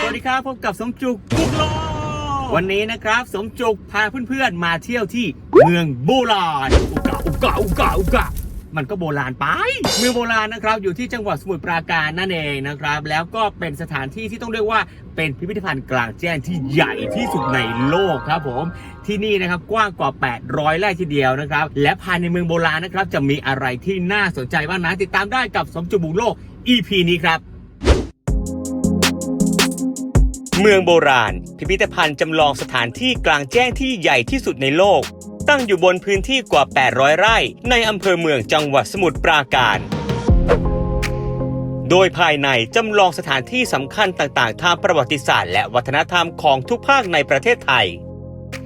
สวัสดีครับพบกับสมจุกบุกโลวันนี้นะครับสมจุกพาเพื่อนๆมาเที่ยวที่เมืองโบราณอุกะอุกะอุกะอุกะ มันก็โบราณไปเมืองโบราณนะครับอยู่ที่จังหวัดสมุทรปราการนั่นเองนะครับ แล้วก็เป็นสถานที่ที่ต้องเรียกว่าเป็นพิพิธภัณฑ์กลางแจ้งที่ใหญ่ที่สุดในโลกครับผมที่นี่นะครับกว้างกว่า 800 ไร่ทีเดียวนะครับ และภายในเมืองโบราณนะครับ จะมีอะไรที่น่าสนใจบ้างนะติดตามได้กับสมจุบุกโลก EP นี้ครับเมืองโบราณ พิพิธภัณฑ์จำลองสถานที่กลางแจ้งที่ใหญ่ที่สุดในโลก ตั้งอยู่บนพื้นที่กว่า 800 ไร่ ในอำเภอเมืองจังหวัดสมุทรปราการ โดยภายในจำลองสถานที่สำคัญต่างๆ ทางประวัติศาสตร์และวัฒนธรรมของทุกภาคในประเทศไทย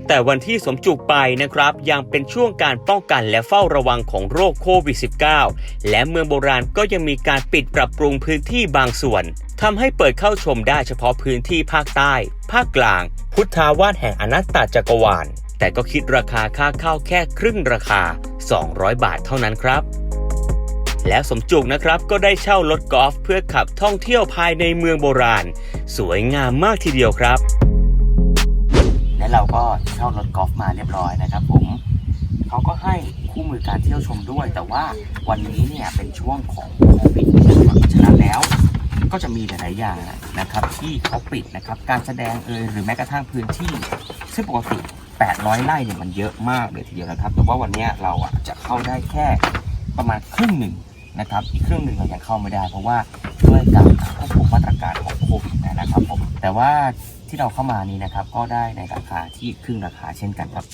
แต่วันที่สมจุกไปนะครับ ยังเป็นช่วงการป้องกันและเฝ้าระวังของโรคโควิด -19 และเมืองโบราณก็ยังมีการปิดปรับปรุงพื้นที่บางส่วนทำให้เปิดเข้าชมได้เฉพาะพื้นที่ภาคใต้ ภาคกลาง พุทธาวาสแห่งอนัตตจักรวาล แต่ก็คิดราคาค่าเข้าแค่ครึ่งราคา 200 บาทเท่านั้นครับ แล้วสมจุกนะครับก็ได้เช่ารถกอล์ฟเพื่อขับท่องเที่ยวภายในเมืองโบราณ สวยงามมากทีเดียวครับ และเราก็เช่ารถกอล์ฟมาเรียบร้อยนะครับผมเขาก็ให้คู่มือการเที่ยวชมด้วย แต่ว่าวันนี้เนี่ยเป็นช่วงของโควิดนะครับฉะนั้นแล้วก็จะมีหลาย ๆ อย่างนะครับที่เขาปิดนะครับ การแสดงเอยหรือแม้กระทั่งพื้นที่ซึ่งปกติ 800ไร่เนี่ยมันเยอะมากเลยทีเดียวนะครับ แต่ว่าวันนี้เราอะจะเข้าได้แค่ประมาณครึ่งหนึ่งนะครับ อีกครึ่งหนึ่งเรายังเข้าไม่ได้ เพราะว่าด้วยการควบคุมมาตรการของโควิดนะครับผมแต่ว่าที่เราเข้ามานี้นะครับ ก็ได้ในราคาที่ครึ่งราคาเช่นกันครับ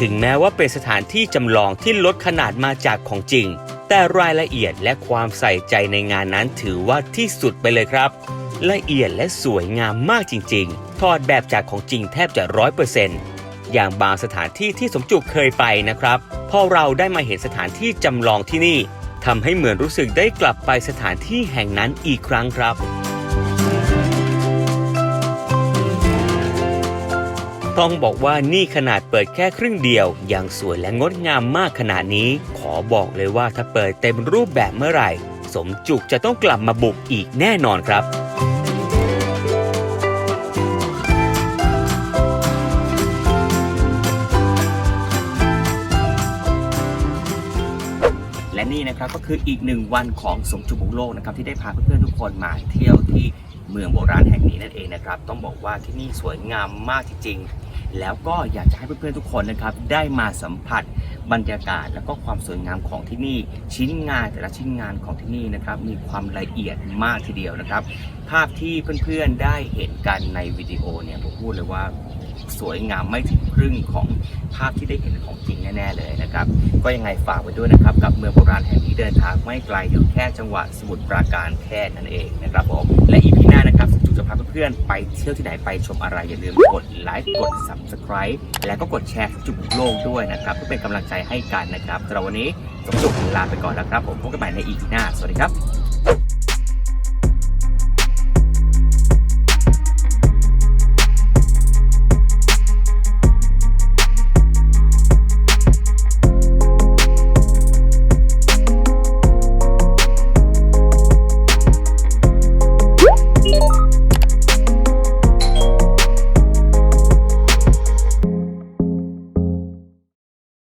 ถึงแม้ว่าเป็นสถานที่จำลองที่ลดขนาดมาจากของจริง แต่รายละเอียดและความใส่ใจในงานนั้นถือว่าที่สุดไปเลยครับ ละเอียดและสวยงามมากจริงๆ ถอดแบบจากของจริงแทบจะร้อยเปอร์เซ็นต์อย่างบางสถานที่ที่สมจุกเคยไปนะครับ พอเราได้มาเห็นสถานที่จำลองที่นี่ทำให้เหมือนรู้สึกได้กลับไปสถานที่แห่งนั้นอีกครั้งครับ ต้องบอกว่านี่ขนาดเปิดแค่ครึ่งเดียว ยังสวยและงดงามมากขนาดนี้ ขอบอกเลยว่าถ้าเปิดเต็มรูปแบบเมื่อไหร่ สมจุกจะต้องกลับมาบุกอีกแน่นอนครับ นี่นะครับก็คืออีกหนึ่งวันของสมจุกบุโลกนะครับที่ได้พาเพื่อนๆทุกคนมาเที่ยวที่เมืองโบราณแห่งนี้นั่นเองนะครับ ต้องบอกว่าที่นี่สวยงามมากจริงๆ แล้วก็อยากจะให้เพื่อนๆทุกคนนะครับได้มาสัมผัสบรรยากาศ แล้วก็ความสวยงามของที่นี่ ชิ้นงานแต่ละชิ้นงานของที่นี่นะครับมีความละเอียดมากทีเดียวนะครับ ภาพที่เพื่อนๆได้เห็นกันในวิดีโอเนี่ยผมพูดเลยว่า สวยงามไม่ถึงครึ่งของภาพที่ได้เห็นของจริงแน่ๆเลยนะครับ ก็ยังไงฝากไว้ด้วยนะครับกับเมืองโบราณแห่งนี้เดินทางไม่ไกลอยู่แค่จังหวัดสมุทรปราการแค่นั้นเองนะครับผมและอีพีหน้านะครับจุจะพาเพื่อนๆไปเที่ยวที่ไหนไปชมอะไรอย่าลืมกดไลค์กด subscribe และก็กดแชร์จุดโลกด้วยนะครับเพื่อเป็นกำลังใจให้กันนะครับสำหรับวันนี้สมจุกลาไปก่อนแล้วครับ ผมพบกันใหม่ในอีพีหน้าสวัสดีครับ